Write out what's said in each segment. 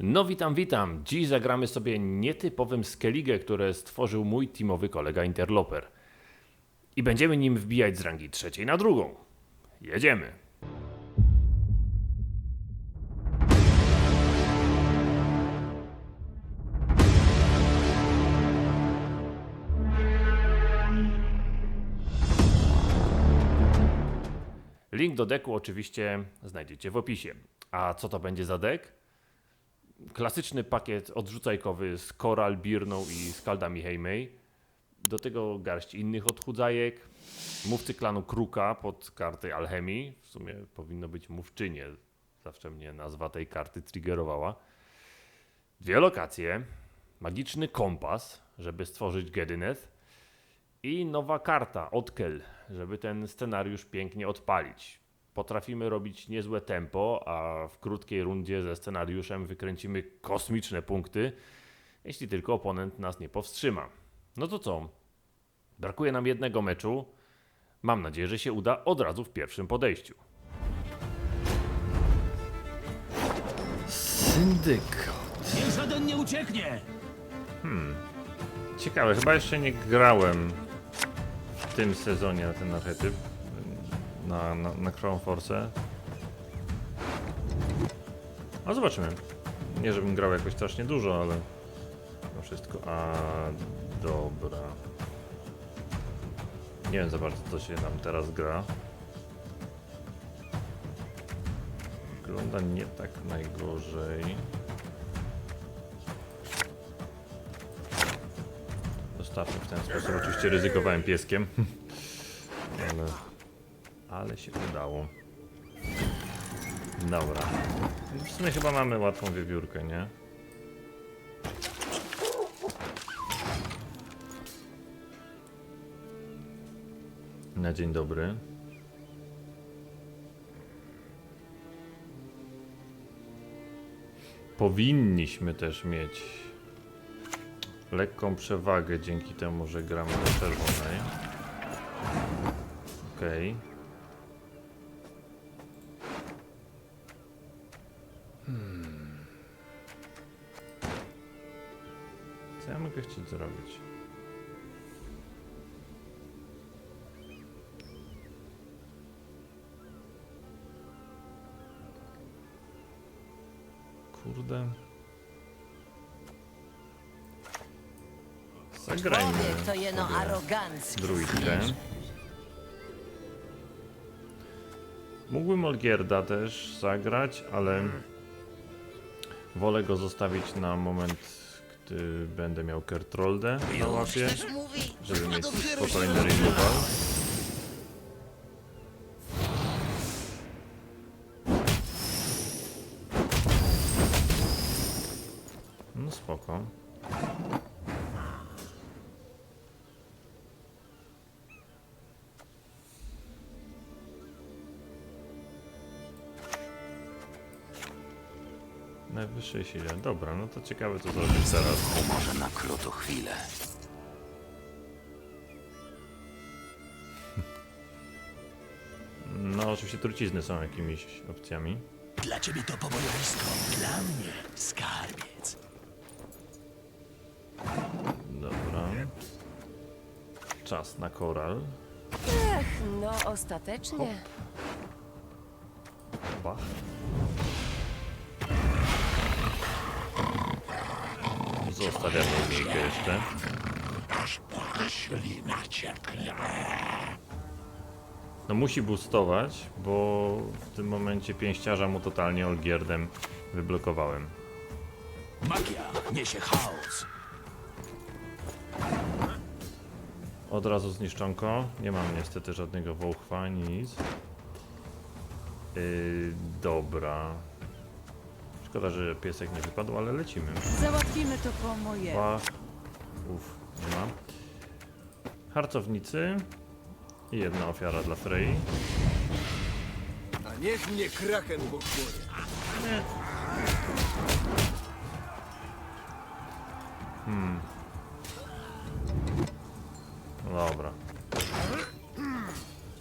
No witam, witam. Dziś zagramy sobie nietypowym Skellige, które stworzył mój teamowy kolega Interloper. I będziemy nim wbijać z rangi trzeciej na drugą. Jedziemy. Link do deku oczywiście znajdziecie w opisie. A co to będzie za dek? Klasyczny pakiet odrzucajkowy z Coral, Birną i Skaldami Heimei. Do tego garść innych odchudzajek. Mówcy klanu Kruka pod karty Alchemii. W sumie powinno być mówczynie. Zawsze mnie nazwa tej karty triggerowała. Dwie lokacje. Magiczny kompas, żeby stworzyć Gedyneth. I nowa karta, Odkel, żeby ten scenariusz pięknie odpalić. Potrafimy robić niezłe tempo, a w krótkiej rundzie ze scenariuszem wykręcimy kosmiczne punkty, jeśli tylko oponent nas nie powstrzyma. No to co? Brakuje nam jednego meczu. Mam nadzieję, że się uda od razu w pierwszym podejściu. Syndykat. Niech żaden nie ucieknie! Ciekawe, chyba jeszcze nie grałem w tym sezonie na ten archetyp. Na, na, na Crown Force. A zobaczymy. Nie, żebym grał jakoś strasznie dużo, ale mimo wszystko. A dobra. Nie wiem za bardzo, co się nam teraz gra. Wygląda nie tak najgorzej. Zostawmy w ten sposób. Oczywiście ryzykowałem pieskiem. Ale, się udało. Dobra. W sumie chyba mamy łatwą wiewiórkę, nie? Na dzień dobry. Powinniśmy też mieć lekką przewagę dzięki temu, że gramy do czerwonej. Okej. Hmm. Co ja mogę chcieć zrobić? Kurde. Zagrajmy. Człowiek to jeno sobie arogancki. druidkę. Mógłbym Olgierda też zagrać, ale wolę go zostawić na moment, będę miał Kertroldę na łapie, żeby mieć dopiero spokojny 61. Dobra, no to ciekawe co zrobisz zaraz. Może na krótką chwilę. No oczywiście trucizny są jakimiś opcjami. Dla ciebie to pobojowisko, dla mnie skarbiec. Dobra. Czas na koral. Ech, no ostatecznie. Bach. Zostawiamy linijkę jeszcze. No musi boostować, bo w tym momencie pięściarza mu totalnie Olgierdem wyblokowałem. Magia niesie chaos. Od razu zniszczonko. Nie mam niestety żadnego wołchwa, nic. Yy, dobra. Szkoda, że piesek nie wypadł, ale lecimy. Załatwimy to po mojemu. Bach. Uf, nie ma. Harcownicy. I jedna ofiara dla Frey. A niech mnie kraken pochłonie. Dobra.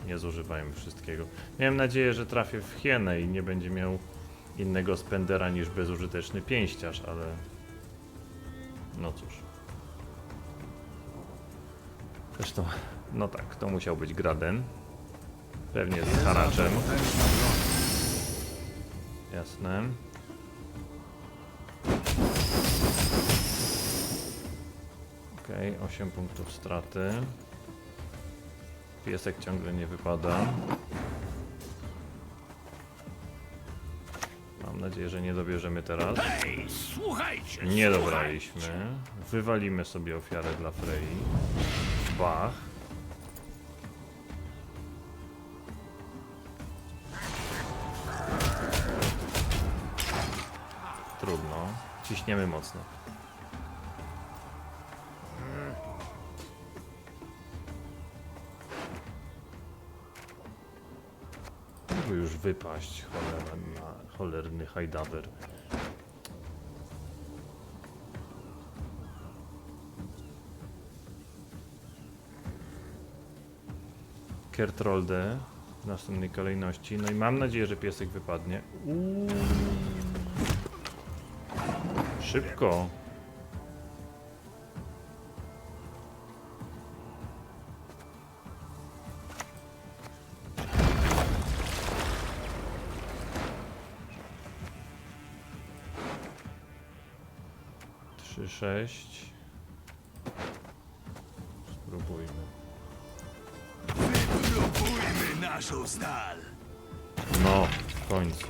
Nie zużywajmy wszystkiego. Miałem nadzieję, że trafię w hienę i nie będzie miał innego spendera niż bezużyteczny pięściarz, ale no cóż. Zresztą, no tak, to musiał być Graden. Pewnie z haraczem. Jasne. Okej, 8 punktów straty. Piesek ciągle nie wypada. Nadzieję, że nie dobierzemy teraz. Ej, słuchajcie! Nie dobraliśmy. Wywalimy sobie ofiarę dla Frey. Bach. Trudno. Ciśniemy mocno. Wypaść cholera, cholerny hajdawer. Kertrolde w następnej kolejności. No i mam nadzieję, że piesek wypadnie. Uuu. Szybko. Sześć. Spróbujmy. Wypróbujmy naszą stal! No, w końcu.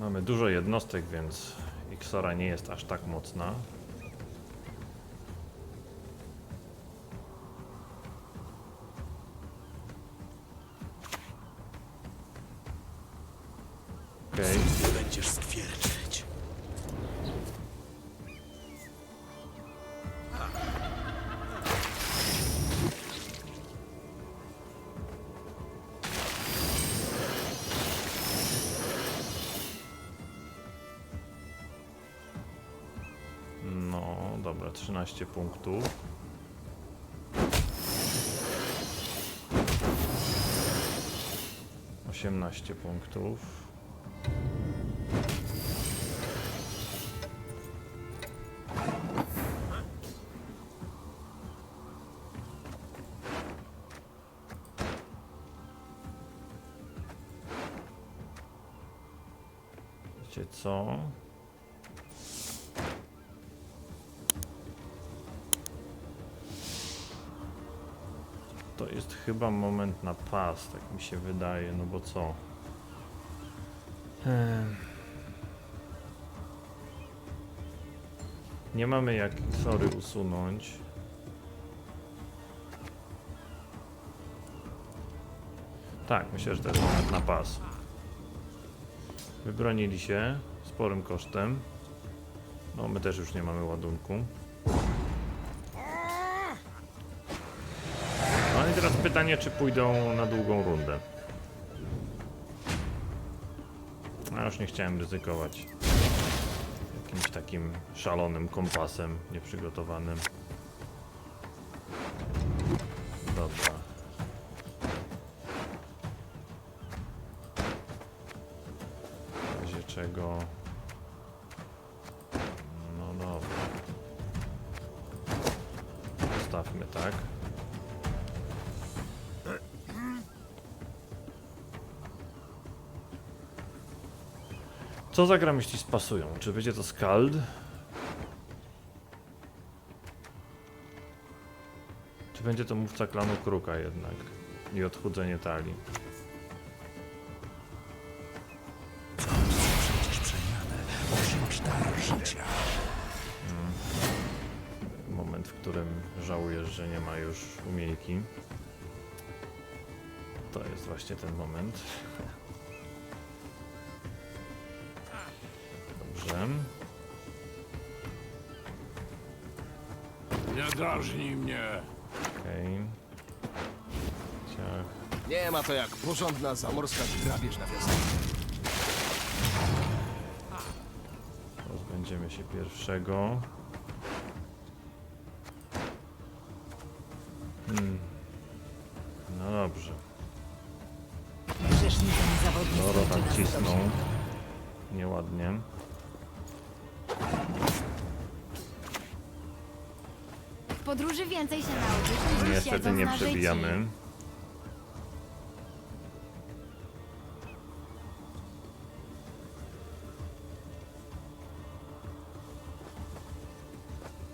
Mamy dużo jednostek, więc Xora nie jest aż tak mocna. Okej. Nie będziesz skwierczyć. No, dobra, 13 punktów. Osiemnaście punktów. Wiecie co? To jest chyba moment na pas, tak mi się wydaje, no bo co? Em. Nie mamy jak sory usunąć. Tak, myślę, że to jest moment na pas. Wybronili się sporym kosztem. No, my też już nie mamy ładunku. No i teraz pytanie, czy pójdą na długą rundę. A już nie chciałem ryzykować. Jakimś takim szalonym kompasem nieprzygotowanym. Co zagram, jeśli spasują? Czy będzie to Skald? Czy będzie to mówca klanu Kruka jednak? I odchudzenie talii. Życia. Moment, w którym żałujesz, że nie ma już umiejki. To jest właśnie ten moment. Dobrze. Nie drażnij mnie! Okej. Ciach. Nie ma to jak porządna zamorska grabież na wiosnę. Pozbędziemy się pierwszego. No dobrze. Grzesznikami zawodnicy tam cisnął. zdobyć. Nieładnie. Podróży więcej się nauczysz niż Niestety siedząc nie na przebijamy.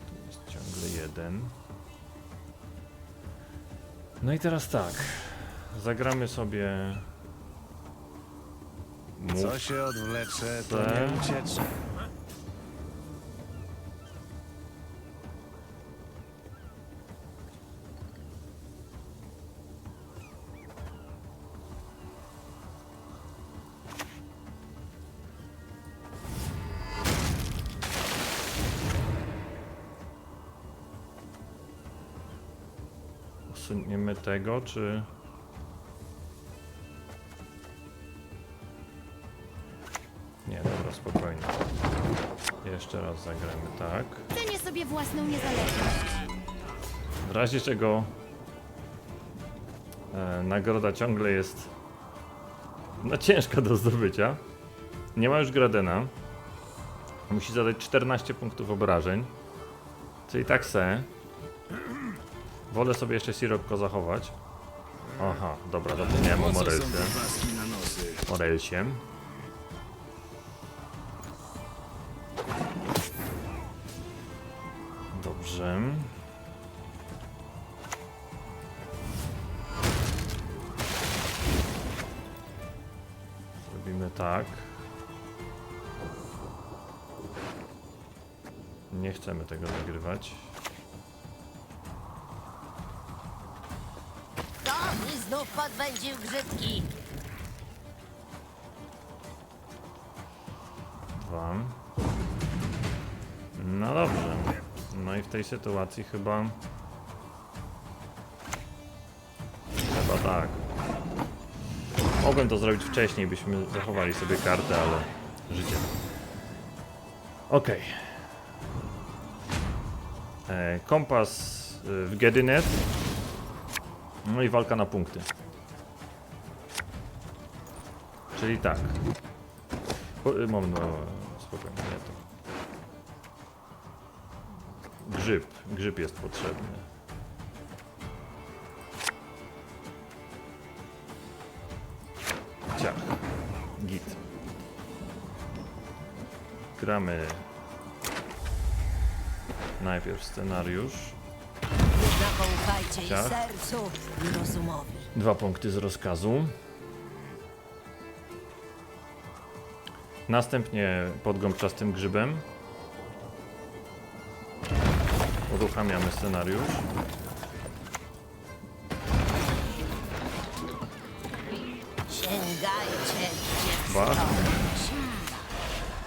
Tu jest ciągle jeden. No i teraz tak. Zagramy sobie. Co się odwlecze, to nie uciecze. Tego, czy. Nie, dobra, spokojnie. Jeszcze raz zagramy tak. Cenię sobie własną niezależność. W razie czego e, nagroda ciągle jest no ciężka do zdobycia. Nie ma już Gradena. Musi zadać 14 punktów obrażeń. Czyli tak se. Wolę sobie jeszcze Sirocco zachować. Aha, dobra, zapomniałem o Morelsie. paski na nosy? Morelsie. Dobrze. Zrobimy tak. Nie chcemy tego nagrywać. Podwędził grzytki. Dwa. No dobrze. No i w tej sytuacji chyba. Chyba tak. Mogłem to zrobić wcześniej, byśmy zachowali sobie kartę, ale życie. Okej. E, Kompas y, w Gedinet. No i walka na punkty. Czyli tak. Po, y, moment, spokojnie, nie to. Grzyb, grzyb jest potrzebny. Ciach, git. Gramy najpierw scenariusz. I Ciach. sercu, i rozumowi. Dwa punkty z rozkazu. Następnie podgąbczastym grzybem. Uruchamiamy scenariusz. Sięgajcie, gdzie.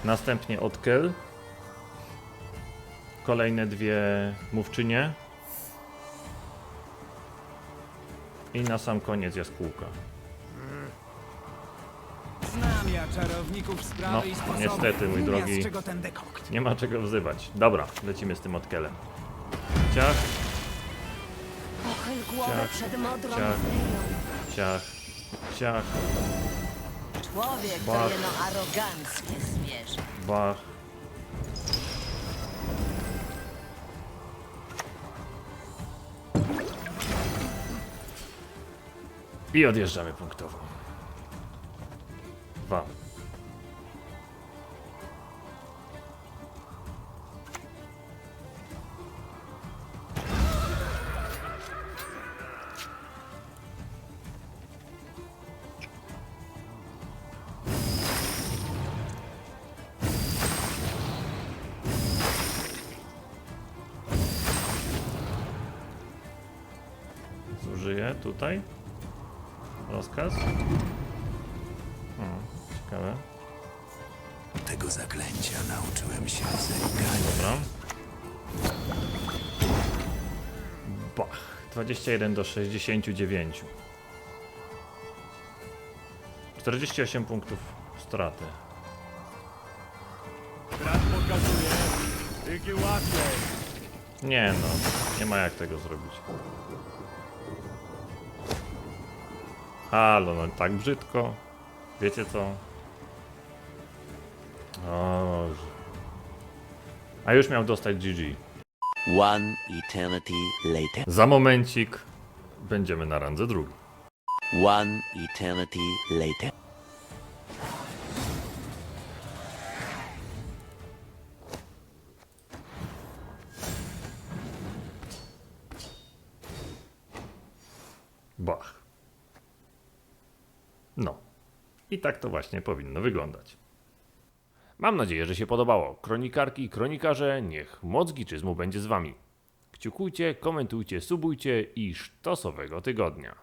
Następnie odkel. Kolejne dwie mówczynie. I na sam koniec jaskółka. Znam ja czarowników sprawy No, i sposoby. niestety, mój Wiem, drogi. Z czego ten dekokt? Nie ma czego wzywać. Dobra, lecimy z tym odkelem. Ciach, Pochyl głowę Ciach, przed modrą ciach. ciach, ciach, Człowiek to Bach. jeno aroganckie zwierzę. bach. I odjeżdżamy punktowo. Dwa. Zużyję tutaj. Rozkaz. O, ciekawe. Tego zaklęcia nauczyłem się zegarze. Dobra. Bach. 21 do 69. 48 punktów straty. Brat pokazuje, tyki łatwiej. Nie no, nie ma jak tego zrobić. Halo, no tak brzydko. Wiecie co? O. A już miał dostać GG. One eternity later. Za momencik będziemy na randze drugiej. One eternity later. To właśnie powinno wyglądać. Mam nadzieję, że się podobało. Kronikarki i kronikarze, niech moc giczyzmu będzie z wami. Kciukujcie, komentujcie, subujcie i sztosowego tygodnia.